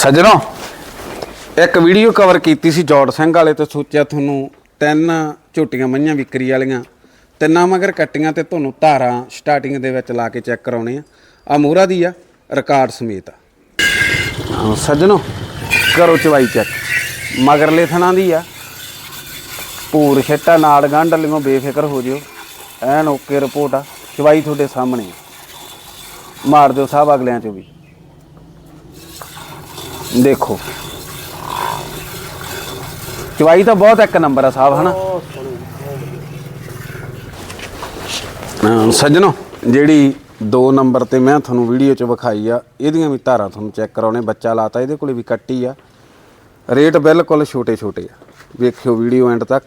ਸੱਜਣੋ, ਇੱਕ video cover ਕੀਤੀ ਸੀ ਜੋੜ ਸਿੰਘ ਵਾਲੇ ਤੇ, ਸੋਚਿਆ ਤੁਹਾਨੂੰ ਤਿੰਨ ਝੋਟੀਆਂ ਮਈਆਂ ਵਿਕਰੀ ਵਾਲੀਆਂ, ਤਿੰਨਾਂ ਮਗਰ ਕੱਟੀਆਂ ਤੇ ਤੁਹਾਨੂੰ ਧਾਰਾਂ ਸਟਾਰਟਿੰਗ ਦੇ ਵਿੱਚ ਲਾ ਕੇ ਚੈੱਕ ਕਰਾਉਣੇ ਆ। ਆ ਮੋਹਰਾ ਦੀ ਆ ਰਿਕਾਰਡ ਸਮੇਤ ਆ। ਸੱਜਣੋ, ਕਰੋ ਚਵਾਈ ਚੈੱਕ ਮਗਰਲੇ ਥਣਾ ਦੀ ਆ। ਪੂਰ ਛੱਟਾ ਨਾਲ ਗੰਢ ਲਿਓ, ਬੇਫਿਕਰ ਹੋ ਜਿਓ। ਐਨ ਓਕੇ ਰਿਪੋਰਟ ਆ, ਚਵਾਈ ਤੁਹਾਡੇ ਸਾਹਮਣੇ ਆ। ਮਾਰ ਦਿਓ ਸਾਹਿਬ ਅਗਲਿਆਂ ਚੋਂ ਵੀ। ਦੇਖੋ। ਚਵਾਈ ਤਾਂ ਬਹੁਤ ਇੱਕ ਨੰਬਰ ਆ ਸਾਹਿਬ ਹਨਾ? ਹਾਂ, ਸੱਜਣੋ ਜਿਹੜੀ 2 ਨੰਬਰ ਤੇ ਮੈਂ ਤੁਹਾਨੂੰ ਵੀਡੀਓ 'ਚ ਵਿਖਾਈ ਆ ਇਹਦੀਆਂ ਵੀ ਧਾਰਾਂ ਤੁਹਾਨੂੰ ਚੈੱਕ ਕਰਾਉਣੇ ਬੱਚਾ ਲਾਤਾ ਇਹਦੇ ਕੋਲੇ ਵੀ ਕੱਟੀ ਆ। ਰੇਟ ਬਿਲਕੁਲ ਛੋਟੇ ਛੋਟੇ ਆ। ਵੇਖਿਓ ਵੀਡੀਓ ਐਂਡ ਤੱਕ।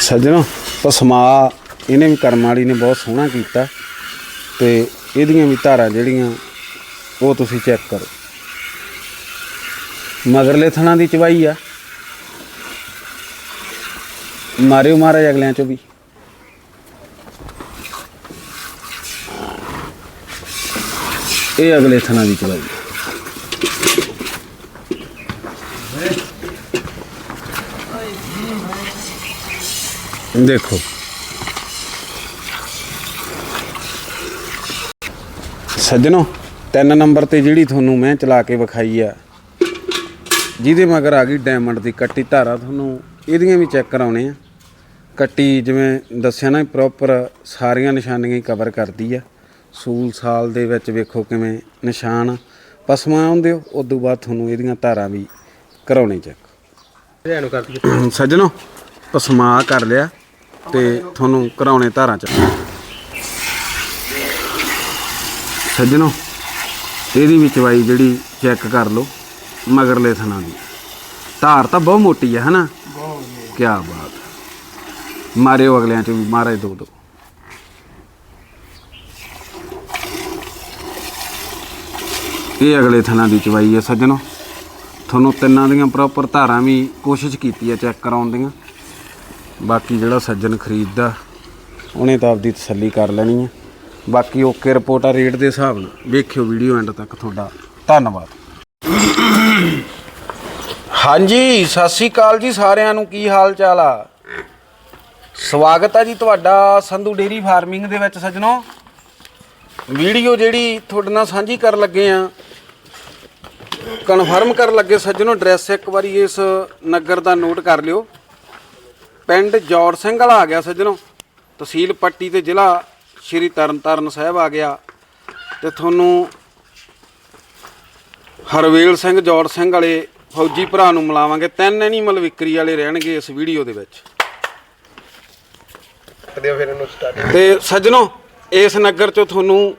ਸੱਜਣੋ ਪਸਮਾ ਇਹਨੇ ਵੀ ਕਰਮ ਵਾਲੀ ਨੇ ਬਹੁਤ ਸੋਹਣਾ ਕੀਤਾ ਤੇ ਇਹਦੀਆਂ ਵੀ ਧਾਰਾਂ ਜਿਹੜੀਆਂ ਉਹ ਤੁਸੀਂ ਚੈੱਕ ਕਰੋ। ਮਗਰਲੇ ਥਣਾ ਦੀ ਚਵਾਈ ਆ। ਮਾਰਿਓ ਮਾਰੇ ਅਗਲਿਆਂ ਚੋਂ ਵੀ। ਇਹ ਅਗਲੇ ਥਣਾ ਦੀ ਚਵਾਈ। ਆ। ਦੇਖੋ। ਸੱਜਣੋ ਤਿੰਨ ਨੰਬਰ ਤੇ ਜਿਹੜੀ ਤੁਹਾਨੂੰ ਮੈਂ ਚਲਾ ਕੇ ਵਿਖਾਈ ਆ ਜਿਹਦੇ ਮਗਰ ਆ ਗਈ ਡਾਇਮੰਡ ਦੀ ਕੱਟੀ ਧਾਰਾ ਤੁਹਾਨੂੰ ਇਹਦੀਆਂ ਵੀ ਚੈੱਕ ਕਰਾਉਣੇ ਆ। ਕੱਟੀ ਜਿਵੇਂ ਦੱਸਿਆ ਨਾ ਪ੍ਰੋਪਰ ਸਾਰੀਆਂ ਨਿਸ਼ਾਨੀਆਂ ਹੀ ਕਵਰ ਕਰਦੀ ਆ। ਸੂਲ ਸਾਲ ਦੇ ਵਿੱਚ ਵੇਖੋ ਕਿਵੇਂ ਨਿਸ਼ਾਨ ਪਸਮਾ ਆਉਂਦੇ ਹੋ ਉਦੋਂ ਬਾਅਦ ਤੁਹਾਨੂੰ ਇਹਦੀਆਂ ਧਾਰਾਂ ਵੀ ਕਰਾਉਣੇ ਚੈੱਕ ਇਹਨੂੰ ਕਰ ਦਈਏ। ਸੱਜਣੋ ਪਸਮਾ ਕਰ ਲਿਆ ਤੇ ਤੁਹਾਨੂੰ ਕਰਾਉਣੇ ਧਾਰਾਂ ਚ ਸੱਜਣੋ ਇਹਦੀ ਵੀ ਚਵਾਈ ਜਿਹੜੀ ਚੈੱਕ ਕਰ ਲਓ ਮਗਰਲੇ ਥਣਾ ਦੀ। ਧਾਰ ਤਾਂ ਬਹੁਤ ਮੋਟੀ ਹੈ ਹਨਾ? ਕੀ ਬਾਤ। ਮਾਰਿਓ ਅਗਲਿਆਂ ਚ ਵੀ ਮਾਰੇ ਦੋ ਦੋ। ਇਹ ਅਗਲੇ ਥਣਾ ਦੀ ਚਵਾਈ ਹੈ ਸੱਜਣੋ। ਤੁਹਾਨੂੰ ਤਿੰਨਾਂ ਦੀਆਂ ਪ੍ਰੋਪਰ ਧਾਰਾਂ ਵੀ ਕੋਸ਼ਿਸ਼ ਕੀਤੀ ਹੈ ਚੈੱਕ ਕਰਾਉਣ ਦੀਆਂ। ਬਾਕੀ ਜਿਹੜਾ ਸੱਜਣ ਖਰੀਦਦਾ ਉਹਨੇ ਤਾਂ ਆਪਦੀ ਤਸੱਲੀ ਕਰ ਲੈਣੀ ਹੈ ਬਾਕੀ ਓਕੇ ਰਿਪੋਰਟ ਆ ਰੇਟ ਦੇ ਹਿਸਾਬ ਨਾਲ। ਵੇਖਿਓ ਵੀਡੀਓ ਐਂਡ ਤੱਕ ਤੁਹਾਡਾ। ਧੰਨਵਾਦ। ਹਾਂਜੀ, ਸਤਿ ਸ਼੍ਰੀ ਅਕਾਲ ਜੀ ਸਾਰਿਆਂ ਨੂੰ। ਕੀ ਹਾਲ ਚਾਲ ਆ? ਸਵਾਗਤ ਆ ਜੀ ਤੁਹਾਡਾ ਸੰਧੂ ਡੇਰੀ ਫਾਰਮਿੰਗ ਦੇ ਵਿੱਚ ਸੱਜਣੋ। ਵੀਡੀਓ ਜਿਹੜੀ ਤੁਹਾਡੇ ਨਾਲ ਸਾਂਝੀ ਕਰਨ ਲੱਗੇ ਆ। ਕਨਫਰਮ ਕਰਨ ਲੱਗੇ ਸੱਜਣੋ ਐਡਰੈਸ ਇੱਕ ਵਾਰੀ ਇਸ ਨਗਰ ਦਾ ਨੋਟ ਕਰ ਲਿਓ। ਪਿੰਡ ਜੌੜ ਸਿੰਘ ਵਾਲਾ ਆ ਗਿਆ ਸੱਜਣੋ। ਤਹਿਸੀਲ ਪੱਟੀ ਤੇ ਜ਼ਿਲ੍ਹਾ ਸ਼੍ਰੀ ਤਰਨਤਾਰਨ ਸਾਹਿਬ ਆ ਗਿਆ ਤੇ ਤੁਹਾਨੂੰ ਹਰਵੇਲ ਸਿੰਘ ਜੌੜ ਸਿੰਘ ਵਾਲੇ ਫੌਜੀ ਭਰਾ ਨੂੰ ਮਿਲਾਵਾਂਗੇ। ਤਿੰਨ ਐਨੀਮਲ ਵਿਕਰੀ ਵਾਲੇ ਰਹਿਣਗੇ ਇਸ ਵੀਡੀਓ ਦੇ ਵਿੱਚ। ਦਿਓ ਫਿਰ ਇਹਨੂੰ ਸਟਾਰਟ ਤੇ ਸੱਜਣੋ ਇਸ ਨਗਰ ਚੋਂ ਤੁਹਾਨੂੰ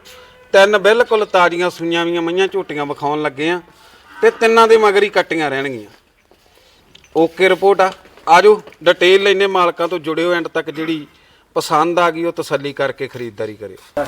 ਤਿੰਨ ਬਿਲਕੁਲ ਤਾਜ਼ੀਆਂ ਸੂਈਆਂ ਵੀਆਂ ਮਈਆਂ ਝੋਟੀਆਂ ਵਿਖਾਉਣ ਲੱਗੇ ਆ ਤੇ ਤਿੰਨਾਂ ਦੇ ਮਗਰ ਹੀ ਕੱਟੀਆਂ ਰਹਿਣਗੀਆਂ। ਓਕੇ ਰਿਪੋਰਟ ਆ। ਆਜੋ ਡਿਟੇਲ ਲੈਨੇ ਮਾਲਕਾਂ ਤੋਂ ਜੁੜਿਓ ਐਂਡ ਤੱਕ ਜਿਹੜੀ ਪਸੰਦ ਆ ਗਈ ਉਹ ਤਸੱਲੀ ਕਰਕੇ ਖਰੀਦਦਾਰੀ ਕਰਿਓ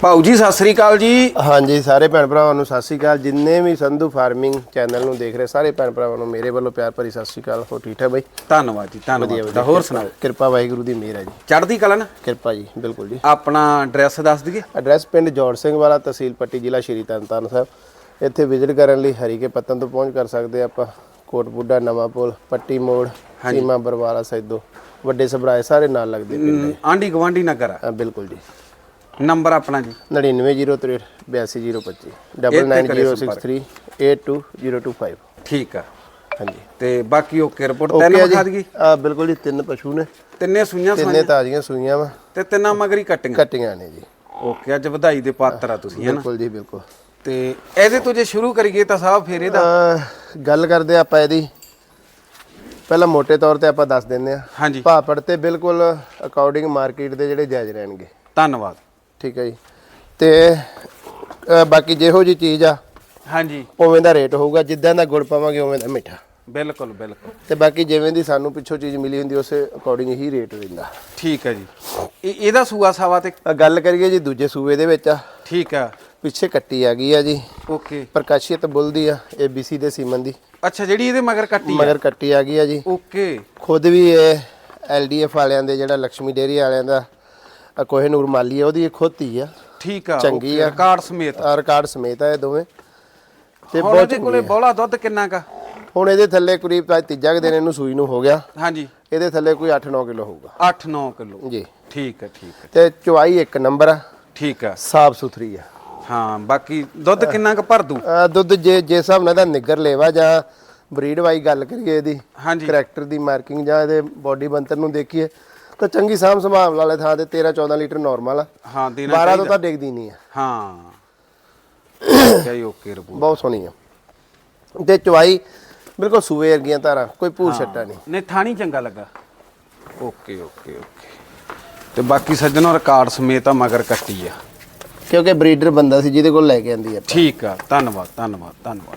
ਭਾਊ ਜੀ ਸਤਿ ਸ੍ਰੀ ਅਕਾਲ ਜੀ। ਹਾਂਜੀ ਸਾਰੇ ਭੈਣ ਭਰਾਵਾਂ ਨੂੰ ਸਤਿ ਸ਼੍ਰੀ ਅਕਾਲ। ਜਿੰਨੇ ਵੀ ਸੰਧੂ ਫਾਰਮਿੰਗ ਚੈਨਲ ਨੂੰ ਦੇਖ ਰਹੇ ਸਾਰੇ ਭੈਣ ਭਰਾਵਾਂ ਨੂੰ ਮੇਰੇ ਵੱਲੋਂ ਪਿਆਰ ਭਰੀ ਸਤਿ ਸ਼੍ਰੀ ਅਕਾਲ। ਹੋ ਠੀਕ ਠਾਕ ਬਾਈ? ਧੰਨਵਾਦ ਜੀ ਧੰਨਵਾਦ। ਤਾਂ ਹੋਰ ਸੁਣਾਓ? ਕਿਰਪਾ ਵਾਹਿਗੁਰੂ ਦੀ ਮਿਹਰ ਹੈ ਜੀ। ਚੜ੍ਹਦੀ ਕਲਾ ਨਾ? ਕਿਰਪਾ ਜੀ ਬਿਲਕੁਲ ਜੀ। ਆਪਣਾ ਐਡਰੈਸ ਦੱਸ ਦਈਏ? ਐਡਰੈਸ ਪਿੰਡ ਜੋੜ ਸਿੰਘ ਵਾਲਾ ਤਹਿਸੀਲ ਪੱਟੀ ਜ਼ਿਲ੍ਹਾ ਸ਼੍ਰੀ ਤਰਨਤਾਰਨ ਸਾਹਿਬ। ਇੱਥੇ ਵਿਜ਼ਿਟ ਕਰਨ ਲਈ ਹਰੀਕੇ ਪੱਤਨ ਤੋਂ ਪਹੁੰਚ ਕਰ ਸਕਦੇ ਆਪਾਂ। ਕੋਟ ਬੁੱਢਾ ਨਵਾਂ ਪੁਲ ਪੱਟੀ ਮੋੜ ਸੀਮਾ ਬਰਵਾਲਾ ਸੈਦੋ ਵੱਡੇ ਸਭਰਾਏ ਸਾਰੇ ਨਾਲ ਲੱਗਦੇ ਪਿੰਡ ਆਂਢੀ ਗਵਾਂਢੀ ਬਿਲਕੁਲ ਜੀ। ਨੰਬਰ ਆਪਣਾ ਜੀ। 9903 82025 9906382025 ਠੀਕ ਆ। ਹਾਂਜੀ। ਤੇ ਬਾਕੀ ਓਕੇ ਰਿਪੋਰਟ ਤਿੰਨ ਓਕੇ ਵਿਖਾ ਜੀ ਦਈਏ? ਆ ਬਿਲਕੁਲ ਜੀ ਤਿੰਨ ਪਸ਼ੂ ਨੇ। ਤਿੰਨੇ ਸੂਈਆਂ ਤਿੰਨੇ ਸਾਈਆਂ ਤਾਜ਼ੀਆਂ ਸੂਈਆਂ ਵਾ। ਤੇ ਤਿੰਨਾਂ ਮਗਰੀ ਕੱਟੀਆਂ? ਕੱਟੀਆਂ ਨੇ ਜੀ। ਓਕੇ ਅੱਜ ਵਧਾਈ ਦੇ ਪਾਤਰ ਆ ਤੁਸੀਂ ਹਨਾ? ਬਿਲਕੁਲ ਜੀ ਬਿਲਕੁਲ। ਤੇ ਇਹਦੇ ਤੋਂ ਜੇ ਸ਼ੁਰੂ ਕਰੀਏ ਤਾਂ ਸਾਹਿਬ ਫੇਰ ਇਹਦਾ? ਅਹ ਗੱਲ ਕਰਦੇ ਆਪਾਂ ਇਹਦੀ। ਪਹਿਲਾਂ ਮੋٹے ਤੌਰ ਤੇ ਆਪਾਂ ਦੱਸ ਦਿੰਦੇ ਆ ਹਾਂਜੀ। ਭਾਪੜ ਤੇ ਬਿਲਕੁਲ ਅਕੋਰਡਿੰਗ ਮਾਰਕੀਟ ਦੇ ਜਿਹੜੇ ਜਾਇਜ਼ ਰਹਿਣਗੇ। ਧੰਨਵਾਦ। ਠੀਕ ਹੈ ਜੀ। ਤੇ ਬਾਕੀ ਜਿਹੋ ਜੀ ਚੀਜ਼ ਆ ਹਾਂਜੀ। ਉਵੇਂ ਦਾ ਰੇਟ ਹੋਊਗਾ ਜਿੱਦਾਂ ਦਾ ਗੁੜ ਪਾਵਾਂਗੇ ਉਵੇਂ ਦਾ ਮਿੱਠਾ। ਬਿਲਕੁਲ ਬਿਲਕੁਲ। ਤੇ ਬਾਕੀ ਜਿਵੇਂ ਦੀ ਸਾਨੂੰ ਪਿੱਛੋਂ ਚੀਜ਼ ਮਿਲੀ ਹੁੰਦੀ ਉਸੇ ਅਕੋਰਡਿੰਗ ਹੀ ਰੇਟ ਰਹਿੰਦਾ ਠੀਕ ਹੈ ਜੀ। ਇਹ ਇਹਦਾ ਸੂਆ ਸਾਵਾ ਤੇ ਗੱਲ ਕਰੀਏ ਜੀ ਦੂਜੇ ਸੂਬੇ ਦੇ ਵਿੱਚ ਆ। ਠੀਕ ਆ। ਪਿੱਛੇ ਕੱਟੀ ਆ ਗਈ ਆ ਜੀ। ਓਕੇ। ਪ੍ਰਕਾਸ਼ੀਅਤ ਬੁੱਲ ਦੀ ਆ ਏਬੀਸੀ ਦੇ ਸੀਮਨ ਦੀ। ਅੱਛਾ ਜਿਹੜੀ ਇਹਦੇ ਮਗਰ ਕੱਟੀ ਆ? ਮਗਰ ਕੱਟੀ ਆ ਗਈ ਆ ਜੀ। ਓਕੇ। ਖੁਦ ਵੀ ਇਹ ਐਲਡੀਐਫ ਵਾਲਿਆਂ ਦੇ ਜਿਹੜਾ ਲక్ష్ਮੀ ਡੇਰੀ ਵਾਲਿਆਂ ਦਾ ਅ, ਕੋਹਿਨੂਰ ਮਾਲੀ ਆ ਉਹਦੀ ਇਹ ਖੁਦ ਹੀ ਆ। ਠੀਕ ਆ ਚੰਗੀ ਆ। ਰਿਕਾਰਡ ਸਮੇਤ। ਆ ਰਿਕਾਰਡ ਸਮੇਤ ਆ ਇਹ ਦੋਵੇਂ। ਤੇ ਹੁਣ ਬਹੁਤ ਇਹਦੇ ਕੋਲੇ ਬੋਲਾ ਦੁੱਧ ਕਿੰਨਾ ਕਾ? ਹੁਣ ਇਹਦੇ ਥੱਲੇ ਕਰੀਬ ਅੱਜ ਤੀਜਾ ਕੁ ਦਿਨ ਇਹਨੂੰ ਸੂਈ ਨੂੰ ਹੋ ਗਿਆ। ਹਾਂਜੀ। ਇਹਦੇ ਥੱਲੇ ਕੋਈ 8-9 ਕਿਲੋ ਹੋਊਗਾ। 8-9 ਕਿਲੋ। ਜੀ। ਠੀਕ ਹੈ ਠੀਕ ਤੇ ਚੁਆਈ ਇੱਕ ਨੰਬਰ ਆ। ਠੀਕ ਆ। ਸਾਫ਼ ਸੁਥਰੀ ਆ। ਹਾਂ ਬਾਕੀ ਦੁੱਧ ਕਿੰਨਾ ਕੁ ਭਰ ਦੂ ਅਹ ਦੁੱਧ ਜੇ ਜੇ ਹਿਸਾਬ ਨਾਲ ਦਾ ਨਿੱਗਰ ਲੇਵਾ ਜਾਂ ਬਰੀਡ ਵਾਈ ਗੱਲ ਕਰੀਏ ਇਹਦੀ ਹਾਂਜੀ। ਕਰੈਕਟਰ ਦੀ ਮਾਰਕਿੰਗ ਜਾਂ ਇਹਦੇ ਬਾਡੀ ਬੰਤਰ ਨੂੰ ਦੇਖੀਏ ਤਾਂ ਚੰਗੀ ਸਾਂਭ ਸੰਭਾਲ ਵਾਲੇ ਥਾਂ ਤੇ 13 14 ਲੀਟਰ ਨਾਰਮਲ ਆ। ਹਾਂ ਦੇਣਾ 12 ਤੋਂ ਡਿੱਗਦੀ ਨਹੀਂ ਆ। ਹਾਂ। ਓਕੇ ਰਿਪੋਰਟ ਬਹੁਤ ਸੋਹਣੀ ਆ। ਤੇ ਚੁਆਈ ਬਿਲਕੁਲ ਸੂਏ ਵਰਗੀਆਂ ਧਾਰਾਂ ਕੋਈ ਭੂਰ ਛੱਟਾ ਨਹੀਂ। ਨੇ ਥਾਣੀ ਚੰਗਾ ਲੱਗਾ। ਓਕੇ ਓਕੇ ਓਕੇ ਤੇ ਬਾਕੀ ਸੱਜਣੋ ਰਿਕਾਰਡ ਸਮੇਤ ਆ ਮਗਰ ਕੱਟੀ ਆ। ਕਿਉਂਕਿ ਬਰੀਡਰ ਬੰਦਾ ਸੀ ਜਿਹਦੇ ਕੋਲ ਲੈ ਕੇ ਆਂਦੀ ਆ ਠੀਕ ਆ ਧੰਨਵਾਦ ਧੰਨਵਾਦ ਧੰਨਵਾਦ।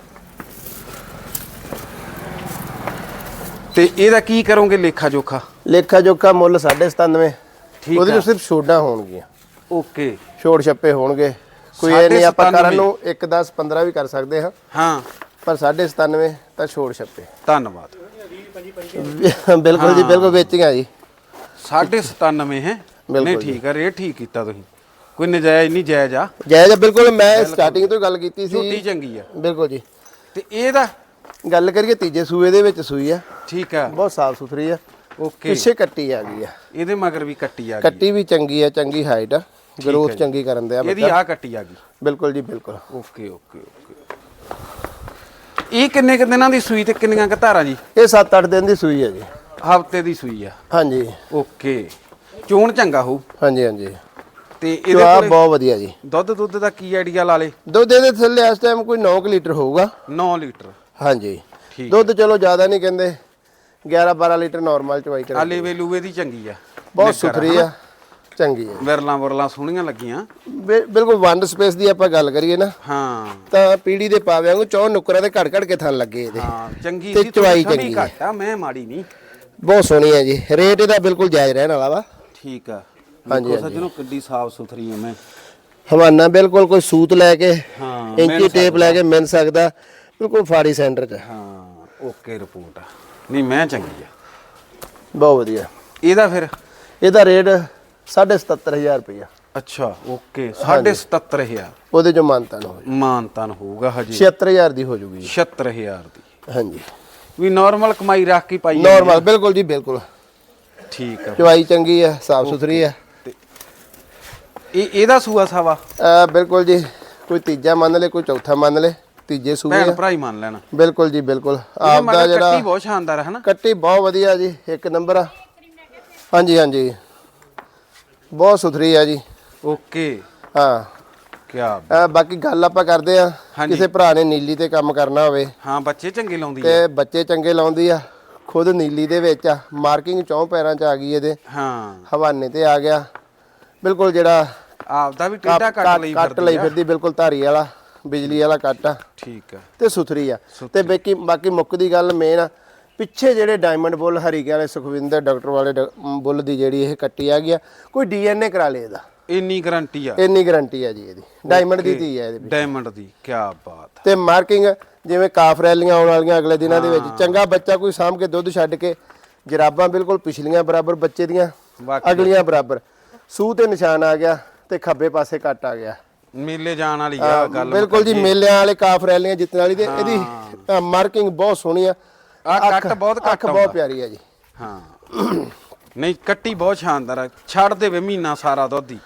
ਤੇ ਇਹਦਾ ਕੀ ਕਰੋਗੇ ਲੇਖਾ ਜੋਖਾ? ਲੇਖਾ ਜੋਖਾ ਮੁੱਲ 97 ਠੀਕ ਉਹਦੇ ਆ। ਸਿਰਫ ਛੋਡਾਂ ਹੋਣਗੀਆਂ। ਓਕੇ। ਛੋੜ ਛੱਪੇ ਹੋਣਗੇ। ਕੋਈ ਇਹ ਨਹੀਂ ਆਪਾਂ 97 ਕਰਨ ਨੂੰ 1 10 15 ਵੀ ਕਰ ਸਕਦੇ ਹਾਂ। ਹਾਂ। ਪਰ 97 ਤਾਂ ਛੋੜ ਛੱਪੇ। ਧੰਨਵਾਦ। ਬਿਲਕੁਲ ਜੀ ਬਿਲਕੁਲ ਵੇਚੀਆਂ ਜੀ। 97 ਹੈ। ਬਿਲਕੁਲ ਨਹੀਂ ਠੀਕ ਆ ਰੇਟ ਠੀਕ ਕੀਤਾ ਤੁਸੀਂ। ਕੋਈ ਨਜਾਇਜ਼ ਨਹੀਂ ਜਾਇਜ਼ ਆ। ਜਾਇਜ਼ ਆ, ਬਿਲਕੁਲ ਮੈਂ ਸਟਾਰਟਿੰਗ ਤੋਂ ਹੀ ਗੱਲ ਕੀਤੀ ਝੂਟੀ ਸੀ ਚੰਗੀ ਆ। ਬਿਲਕੁਲ ਜੀ। ਤੇ ਇਹਦਾ ਗੱਲ ਕਰੀਏ ਤੀਜੇ ਸੂਏ ਦੇ ਵਿੱਚ ਸੂਈ ਆ। ਠੀਕ ਆ। ਬਹੁਤ ਸਾਫ਼ ਸੁਥਰੀ ਆ। ਓਕੇ। ਪਿੱਛੇ ਕੱਟੀ ਆ ਗਈ ਆ। ਇਹਦੇ ਮਗਰ ਵੀ ਕੱਟੀ ਆ ਗਈ ਕੱਟੀ ਵੀ ਚੰਗੀ ਆ ਚੰਗੀ ਹਾਈਟ ਆ। ਗਰੋਥ ਚੰਗੀ ਕਰਨ ਦੇ ਆ ਇਹਦੀ ਆ ਕੱਟੀ ਆ ਗਈ। ਬਿਲਕੁਲ ਜੀ ਬਿਲਕੁਲ। Okay okay okay. ਇਹ ਕਿੰਨੇ ਕੁ ਦਿਨਾਂ ਦੀ ਸੂਈ ਤੇ ਕਿੰਨੀਆਂ ਕੁ ਧਾਰਾਂ ਜੀ? ਇਹ 7-8 ਦਿਨ ਦੀ ਸੂਈ ਆ ਜੀ। ਹਫ਼ਤੇ ਦੀ ਸੂਈ ਆ। ਹਾਂਜੀ। ਓਕੇ। ਚੋਣ ਚੰਗਾ ਹੋਊ। ਹਾਂਜੀ ਹਾਂਜੀ। ਤੇ ਇਹਦੇ ਕੋਲੇ ਬਹੁਤ ਵਧੀਆ ਜੀ। ਦੁੱਧ ਦੁੱਧ ਦਾ ਕੀ ਆਈਡੀਆ ਲਾ ਲੇ ਦੁੱਧ ਇਹਦੇ ਥੱਲੇ ਇਸ ਟਾਈਮ ਕੋਈ 9 ਲੀਟਰ ਹੋਊਗਾ। 9 ਲੀਟਰ। ਹਾਂਜੀ। ਠੀਕ ਦੁੱਧ ਚਲੋ ਜ਼ਿਆਦਾ ਨਹੀਂ ਕਹਿੰਦੇ। 11-12 ਲੀਟਰ ਨਾਰਮਲ ਚਵਾਈ ਕਰ ਆਲੇ ਵੇਲੂਵੇ ਦੀ ਚੰਗੀ ਆ। ਬਹੁਤ ਸੁਥਰੀ ਆ। ਚੰਗੀ ਆ। ਵਿਰਲਾਂ ਵਰਲਾਂ ਸੋਹਣੀਆਂ ਲੱਗੀਆਂ। ਬਿਲਕੁਲ ਵੰਡ ਸਪੇਸ ਦੀ ਆਪਾਂ ਗੱਲ ਕਰੀਏ ਨਾ ਹਾਂ। ਤਾਂ ਪੀੜੀ ਦੇ ਪਾਵੇ ਵਾਂਗੂ ਚੌ ਨੁਕਰਾਂ ਦੇ ਘੜ ਘੜ ਕੇ ਥਣ ਲੱਗੇ ਇਹਦੇ। ਹਾਂ ਚੰਗੀ ਤੇ ਸੀ ਚਵਾਈ ਚੰਗੀ। ਘੱਟ ਮੈਂ ਮਾੜੀ ਨਹੀਂ। ਬਹੁਤ ਸੋਹਣੀ ਹੈ ਜੀ। ਰੇਟ ਇਹਦਾ ਬਿਲਕੁਲ ਜਾਇਜ਼ ਰਹਿਣ ਵਾਲਾ ਵਾ। ਠੀਕ ਆ। ਹਾਂਜੀ, ਦੇਖੋ ਸੱਜਣੋ ਕਿੱਡੀ ਸਾਫ਼ ਸੁਥਰੀ ਆ ਮੈਂ। ਹਵਾਨਾ ਬਿਲਕੁਲ ਕੋਈ ਸੂਤ ਲੈ ਕੇ ਹਾਂ ਇੰਚੀ ਟੇਪ ਲੈ ਕੇ ਮਿਲ ਸਕਦਾ ਬਿਲਕੁਲ ਫਾੜੀ ਸੈਂਟਰ 'ਚ। ਹਾਂ ਓਕੇ ਰਿਪੋਰਟ ਆ। ਨਹੀਂ ਮੈਂ ਚੰਗੀ ਆ। ਬਹੁਤ ਵਧੀਆ। ਇਹਦਾ ਫਿਰ? ਇਹਦਾ ਰੇਟ 77500 ਰੁਪਇਆ ਅੱਛਾ ਓਕੇ 77000 ਉਹਦੇ ਜੋ ਮਾਨਤਾ ਨਾ ਹੋ ਮਾਨਤਨ ਹੋਊਗਾ ਹਜੇ। 76000 ਦੀ ਹੋ ਜੂਗੀ। ਜੀ 76000 ਦੀ। ਹਾਂਜੀ। ਵੀ ਨਾਰਮਲ ਕਮਾਈ ਰੱਖ ਕੇ ਪਾਈ ਨਾਰਮਲ ਬਿਲਕੁਲ ਜੀ ਬਿਲਕੁਲ। ਠੀਕ ਆ। ਚਵਾਈ ਚੰਗੀ ਆ ਸਾਫ਼ ਸੁਥਰੀ ਆ। ਇਹ ਇਹਦਾ ਸੂਆ ਸਾਵਾ? ਅਹ ਬਿਲਕੁਲ ਜੀ। ਕੋਈ ਤੀਜਾ ਮੰਨ ਲੈ ਕੋਈ ਚੌਥਾ ਮੰਨ ਲੈ ਤੀਜੇ ਸੂਏ ਭੈਣ ਆ। ਭਰਾ ਹੀ ਮੰਨ ਲੈਣਾ। ਬਿਲਕੁਲ ਜੀ ਬਿਲਕੁਲ। ਇਹਦੇ ਆਪ ਦਾ ਮਗਰ ਜਿਹੜਾ ਕੱਟੀ ਬਹੁਤ ਸ਼ਾਨਦਾਰ ਹੈ ਹਨਾ? ਕੱਟੀ ਬਹੁਤ ਵਧੀਆ ਜੀ ਇੱਕ ਨੰਬਰ ਆ। ਹਾਂਜੀ ਹਾਂਜੀ। ਬਹੁਤ ਸੁਥਰੀ ਆ ਜੀ। ਓਕੇ। ਹਾਂ। ਕੀ ਅਹ ਬਾਕੀ ਗੱਲ ਆਪਾਂ ਕਰਦੇ ਆ ਹਾਂਜੀ। ਕਿਸੇ ਭਰਾ ਨੇ ਨੀਲੀ ਤੇ ਕੰਮ ਕਰਨਾ ਹੋਵੇ। ਹਾਂ ਬੱਚੇ ਚੰਗੇ ਲਾਉਂਦੀ ਆ। ਤੇ ਬੱਚੇ ਚੰਗੇ ਲਾਉਂਦੀ ਆ ਖੁਦ ਨੀਲੀ ਦੇ ਵਿੱਚ ਆ। ਮਾਰਕਿੰਗ ਚੌਂ ਪੈਰਾਂ 'ਚ ਆ ਗਈ ਇਹਦੇ। ਹਾਂ। ਹਵਾਨੇ ਤੇ ਆ ਗਿਆ। ਬਿਲਕੁਲ ਜਿਹੜਾ ਆਪਦਾ ਵੀ ਟੇਡਾ ਕੱਟ ਲਈ ਕੱਟ ਲਈ ਫਿਰਦੀ ਬਿਲਕੁਲ ਧਾਰੀ ਵਾਲਾ ਬਿਜਲੀ ਵਾਲਾ ਕੱਟ ਆ। ਠੀਕ ਆ। ਤੇ ਸੁਥਰੀ ਆ। ਤੇ ਬਾਕੀ ਬਾਕੀ ਮੁੱਕ ਦੀ ਗੱਲ ਮੇਨ ਆ। ਪਿੱਛੇ ਜਿਹੜੇ ਡਾਇਮੰਡ ਬੁੱਲ ਹਰੀਕੇ ਵਾਲੇ ਸੁਖਵਿੰਦਰ ਡਾਕਟਰ ਵਾਲੇ ਬੁੱਲ ਦੀ ਜਿਹੜੀ ਇਹ ਕੱਟੀ ਆ ਗਿਆ ਕੋਈ ਡੀਐਨਏ ਕਰਾ ਲੇ ਇਹਦਾ। ਇੰਨੀ ਗਾਰੰਟੀ ਆ। ਇੰਨੀ ਗਾਰੰਟੀ ਆ ਜੀ ਇਹਦੀ। ਡਾਇਮੰਡ ਦੀ ਧੀ ਆ ਇਹਦੇ ਵਿੱਚ। ਡਾਇਮੰਡ ਦੀ ਕੀ ਬਾਤ ਤੇ ਮਾਰਕਿੰਗ ਜਿਵੇਂ ਕਾਫ ਰੈਲੀਆਂ ਆਉਣ ਵਾਲੀਆਂ ਅਗਲੇ ਦਿਨਾਂ ਦੇ ਵਿੱਚ। ਚੰਗਾ ਬੱਚਾ ਕੋਈ ਸਾਂਭ ਕੇ ਦੁੱਧ ਛੱਡ ਕੇ ਜਰਾਬਾਂ ਬਿਲਕੁਲ ਪਿਛਲੀਆਂ ਬਰਾਬਰ ਬੱਚੇ ਦੀਆਂ ਅਗਲੀਆਂ ਬਰਾਬਰ। ਸੂਹ ਤੇ ਨਿਸ਼ਾਨ ਆ ਗਿਆ। ਤੇ ਖੱਬੇ ਪਾਸੇ ਕੱਟ ਆ ਗਿਆ। ਮੇਲੇ ਜਾਣ ਵਾਲੀ ਆ ਗੱਲ ਬਿਲਕੁਲ ਜੀ ਮੇਲਿਆਂ ਵਾਲੇ ਕਾਫ ਰੈਲੀਆਂ ਜਿੱਤਣ ਵਾਲੀ ਤੇ ਇਹਦੀ ਮਾਰਕਿੰਗ ਬਹੁਤ ਸੋਹਣੀ ਆ। ਆ ਕੱਟ ਬਹੁਤ ਘੱਟ ਬਹੁਤ ਪਿਆਰੀ ਆ ਜੀ। ਹਾਂ। ਨਹੀਂ ਕੱਟੀ ਬਹੁਤ ਸ਼ਾਨਦਾਰ ਆ। ਛੱਡ ਦੇਵੇ ਮਹੀਨਾ ਸਾਰਾ ਦੁੱਧ ਹੀ।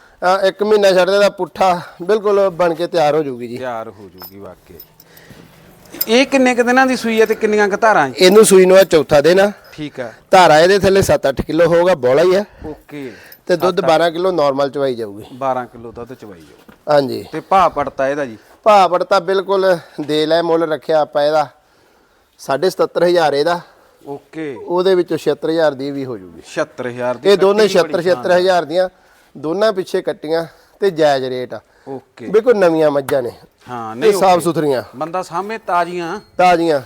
ਇੱਕ ਮਹੀਨਾ ਛੱਡਦੇ ਦਾ ਪੁੱਠਾ ਬਿਲਕੁਲ ਬਣ ਕੇ ਤਿਆਰ ਹੋ ਜਾਊਗੀ ਜੀ। ਤਿਆਰ ਹੋ ਜੂਗੀ ਵਾਕਈ। ਇਹ ਕਿੰਨੇ ਕੁ ਦਿਨਾਂ ਦੀ ਸੂਈ ਹੈ ਤੇ ਕਿੰਨੀਆਂ ਕੁ ਧਾਰਾਂ ਇਹਨੂੰ ਸੂਈ ਨੂੰ ਆ ਚੌਥਾ ਦਿਨ ਆ। ਠੀਕ ਆ। ਧਾਰਾ ਇਹਦੇ ਥੱਲੇ 7-8 ਕਿਲੋ ਹੋਊਗਾ ਬੋਲਾ ਹੀ ਆ। ਓਕੇ। ਤੇ ਦੁੱਧ 12 ਕਿਲੋ ਨਾਰਮਲ ਚਵਾਈ ਜਾਊਗੀ। 12 ਕਿਲੋ ਦੁੱਧ ਚਵਾਈ ਜਾਓ ਹਾਂਜੀ। ਤੇ ਭਾਅ ਪੜਤਾ ਇਹਦਾ ਜੀ? ਭਾਅ ਪੜਤਾ ਬਿਲਕੁਲ ਦੇ ਲੈ ਮੁੱਲ ਰੱਖਿਆ ਆਪਾਂ ਇਹਦਾ। 77500 ਇਹਦਾ। ਓਕੇ। ਉਹਦੇ ਵਿੱਚੋਂ 76000 ਦੀ ਵੀ ਹੋ ਜੂਗੀ 76000 ਦੀ ਇਹ ਦੋਨੇ ਕੱਟੀ ਬੜੀ 76 76000 ਦੀਆਂ ਦੋਨਾਂ ਪਿੱਛੇ ਕੱਟੀਆਂ ਤੇ ਜਾਇਜ਼ ਰੇਟ ਆ। ਓਕੇ। ਬਿਲਕੁਲ ਨਵੀਆਂ ਮੱਝਾਂ ਨੇ। ਹਾਂ ਨਹੀਂ ਸਾਫ਼ ਸੁਥਰੀਆਂ। ਬੰਦਾ ਸਾਹਮਣੇ ਤਾਜ਼ੀਆਂ। ਤਾਜ਼ੀਆਂ।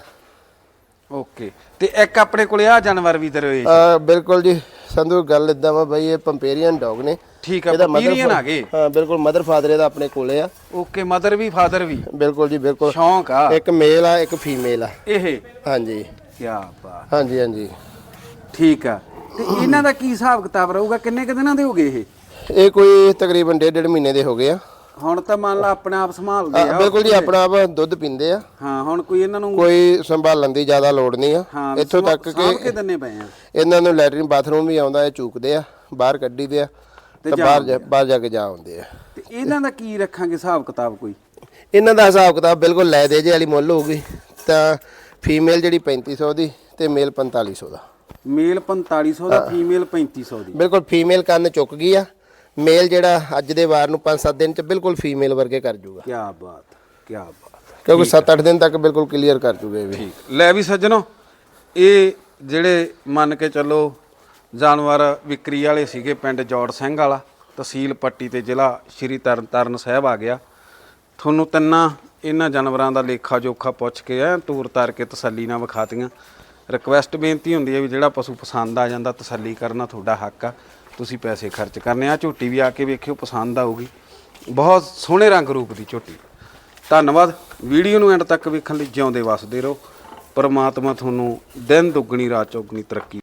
ਓਕੇ। ਤੇ ਇੱਕ ਆਪਣੇ ਕੋਲੇ ਆ ਜਾਨਵਰ ਵੀ ਦਰਵੇ ਅਹ ਬਿਲਕੁਲ ਜੀ। ਸੰਧੂ ਗੱਲ ਇਦਾਂ ਵਾ ਬਈ ਇਹ ਪੰਪੇਰੀਅਨ ਡੌਗ ਨੇ। ਠੀਕ ਆ ਇਹਦਾ mother ਪੀਰੀਅਨ fa- ਆ ਗਏ ਹਾਂ ਬਿਲਕੁਲ ਮਦਰ ਫਾਦਰ ਇਹਦਾ ਆਪਣੇ ਕੋਲੇ ਆ। ਓਕੇ ਮਦਰ ਵੀ ਫਾਦਰ ਵੀ। ਬਿਲਕੁਲ ਜੀ ਬਿਲਕੁਲ। ਸ਼ੌਂਕ ਆ। ਇੱਕ ਮੇਲ ਆ ਇੱਕ ਫੀਮੇਲ ਆ। ਇਹ? ਹਾਂਜੀ। ਕੀ ਬਾਤ। ਹਾਂਜੀ ਹਾਂਜੀ। ਠੀਕ ਆ। ਤੇ ਇਹਨਾਂ ਦਾ ਕੀ ਹਿਸਾਬ ਕਿਤਾਬ ਰਹੂਗਾ? ਕਿੰਨੇ ਕੁ ਦਿਨਾਂ ਦੇ ਹੋ ਗਏ ਇਹ? ਇਹ ਕੋਈ ਤਕਰੀਬਨ ਡੇਢ ਡੇਢ ਮਹੀਨੇ ਦੇ ਹੋ ਗਏ ਆ। ਹੁਣ ਤਾਂ ਮੰਨ ਲਾ ਆਪਣੇ ਆਪ ਸੰਭਾਲਦੇ ਆ ਬਿਲਕੁਲ ਜੀ ਆਪਣਾ ਆਪ ਦੁੱਧ ਪੀਂਦੇ ਆ। ਹਾਂ ਹੁਣ ਕੋਈ ਇਹਨਾਂ ਨੂੰ ਕੋਈ ਸੰਭਾਲਣ ਦੀ ਜ਼ਿਆਦਾ ਲੋੜ ਨਹੀਂ ਆ। ਹਾਂ ਇੱਥੋਂ ਸੰਭਾ- ਤੱਕ ਸਾਂਭ ਕਿ ਕੇ ਦਿੰਨੇ ਪਏ ਆ। ਇਹਨਾਂ ਨੂੰ ਲੈਟਰਿਨ ਬਾਥਰੂਮ ਵੀ ਆਉਂਦਾ ਹੈ ਚੂਕਦੇ ਆ ਬਾਹਰ ਕੱਢੀਦੇ ਆ ਤੇ ਬਾਹਰ ਜਾ- ਬਾਹਰ ਜਾ ਕੇ ਜਾ ਆਉਂਦੇ ਆ। ਤੇ ਇਹਨਾਂ ਦਾ ਕੀ ਰੱਖਾਂਗੇ ਹਿਸਾਬ ਕਿਤਾਬ ਕੋਈ? ਇਹਨਾਂ ਦਾ ਹਿਸਾਬ ਕਿਤਾਬ ਬਿਲਕੁਲ ਲੈ ਦੇ ਜੇ ਵਾਲੀ ਮੁੱਲ ਹੋਊਗੀ ਤਾਂ ਫੀਮੇਲ ਜਿਹੜੀ 3500 ਦੀ ਤੇ ਮੇਲ 4500 ਦਾ। ਮੇਲ 4500 ਦਾ ਫੀਮੇਲ 3500 ਦੀ। ਬਿਲਕੁਲ ਫੀਮੇਲ ਕੰਨ ਚੁੱਕ ਗਈ ਆ ਮੇਲ ਜਿਹੜਾ ਅੱਜ ਦੇ ਵਾਰ ਨੂੰ 5-7 ਦਿਨ ਚ ਬਿਲਕੁਲ ਫੀਮੇਲ ਵਰਗੇ ਕਰ ਜੂਗਾ। ਕੀ ਬਾਤ ਕੀ ਬਾਤ। ਕਿਉਂਕਿ 7-8 ਦਿਨ ਤੱਕ ਬਿਲਕੁਲ ਕਲੀਅਰ ਕਰ ਜੂਗੇ ਇਹ ਵੀ। ਲੈ ਵੀ ਸੱਜਣੋ ਇਹ ਜਿਹੜੇ ਮੰਨ ਕੇ ਚੱਲੋ ਜਾਨਵਰ ਵਿਕਰੀ ਵਾਲੇ ਸੀਗੇ ਪਿੰਡ ਜੋੜ ਸਿੰਘ ਵਾਲਾ ਤਹਿਸੀਲ ਪੱਟੀ ਤੇ ਜ਼ਿਲ੍ਹਾ ਸ਼੍ਰੀ ਤਰਨਤਾਰਨ ਸਾਹਿਬ ਆ ਗਿਆ। ਤੁਹਾਨੂੰ ਤਿੰਨਾਂ ਇਹਨਾਂ ਜਾਨਵਰਾਂ ਦਾ ਲੇਖਾ ਜੋਖਾ ਪੁੱਛ ਕੇ ਐ ਟੂਰ ਤਾਰ ਕੇ ਤਸੱਲੀ ਨਾਲ ਵਿਖਾਤੀਆਂ। ਰਿਕਵੈਸਟ ਬੇਨਤੀ ਹੁੰਦੀ ਹੈ ਵੀ ਜਿਹੜਾ ਪਸ਼ੂ ਪਸੰਦ ਆ ਜਾਂਦਾ ਤਸੱਲੀ ਕਰਨਾ ਤੁਹਾਡਾ ਹੱਕ ਆ। ਤੁਸੀਂ ਪੈਸੇ ਖਰਚ ਕਰਨੇ ਆ ਝੋਟੀ ਵੀ ਆ ਕੇ ਵੇਖਿਓ, ਪਸੰਦ ਆਊਗੀ। ਬਹੁਤ ਸੋਹਣੇ ਰੰਗ ਰੂਪ ਦੀ ਝੋਟੀ। ਧੰਨਵਾਦ। ਵੀਡੀਓ ਨੂੰ ਐਂਡ ਤੱਕ ਵੇਖਣ ਲਈ ਜਿਉਂਦੇ ਵਸਦੇ ਰਹੋ। ਪਰਮਾਤਮਾ ਤੁਹਾਨੂੰ ਦਿਨ ਦੁੱਗਣੀ, ਰਾਤ ਚੌਗਣੀ ਤਰੱਕੀ